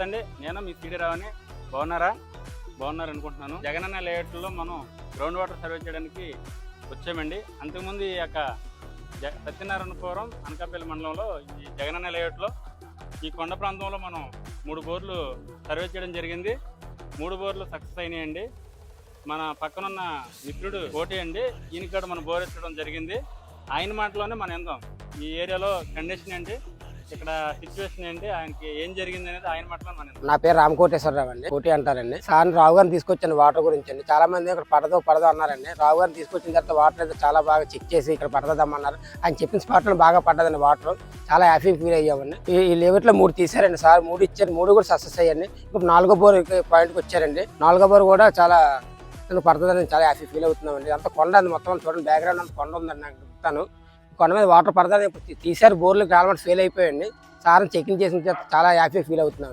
నమస్తే అండి నేను మీ సిడి రావని బాగున్నారా? బాగున్నారు అనుకుంటున్నాను. జగనన్న లేఅవుట్లో మనం గ్రౌండ్ వాటర్ సర్వే చేయడానికి వచ్చామండి. అంతకుముందు ఈ యొక్క సత్యనారాయణ సత్యనారాయణపురం అనకాపల్లి మండలంలో ఈ జగనన్న లేఅవుట్లో ఈ కొండ ప్రాంతంలో మనం మూడు బోర్లు సర్వే చేయడం జరిగింది. మూడు బోర్లు సక్సెస్ అయినాయండి. మన పక్కనున్న మిత్రుడు కోటి అండి. ఈయనకి కూడా మనం బోర్ ఇచ్చడం జరిగింది. ఆయన మాటలోనే మనం ఎందాం ఈ ఏరియాలో కండిషన్ ఏంటి? ఇక్కడ సిచ్యువేషన్ ఏంటి? ఆయనకి ఏం జరిగింది అనేది ఆయన మాటలో మనం నా పేరు రామకోటేశ్వరరావు అండి. కోటి అంటారండి. సార్ రావు గారిని తీసుకొచ్చాను వాటర్ గురించి అండి. చాలా మంది ఇక్కడ పడదో పడదో అన్నారండి. రావు గారిని తీసుకొచ్చిన తర్వాత వాటర్ అయితే చాలా బాగా చెక్ చేసి ఇక్కడ పడదమ్మన్నారు. ఆయన చెప్పిన స్పాట్లో బాగా పడ్డదండి వాటర్. చాలా హ్యాపీ ఫీల్ అయ్యామండి. ఈ- ఈ లెవెట్లో మూడు తీసారండి సార్. మూడు ఇచ్చారు. మూడు కూడా సక్సెస్ అయ్యండి ఇప్పుడు నాలుగో బోర్ పాయింట్కి వచ్చారండి. నాలుగో బోర్ కూడా చాలా పడుతుందని చాలా హ్యాపీ ఫీల్ అవుతున్నామండి. అంత కొండ ఉంది మొత్తం చూడండి. బ్యాక్గ్రౌండ్ అంత కొండ ఉందండి నాకు చెప్తాను. కొండ మీద వాటర్ పడతాను ఇప్పుడు తీశారు బోర్లు ఆల్మోస్ట్ ఫెయిల్ అయిపోయాయండి సార్ చెకింగ్ చేసిన తర్వాత చాలా హ్యాపీ ఫీల్ అవుతున్నాం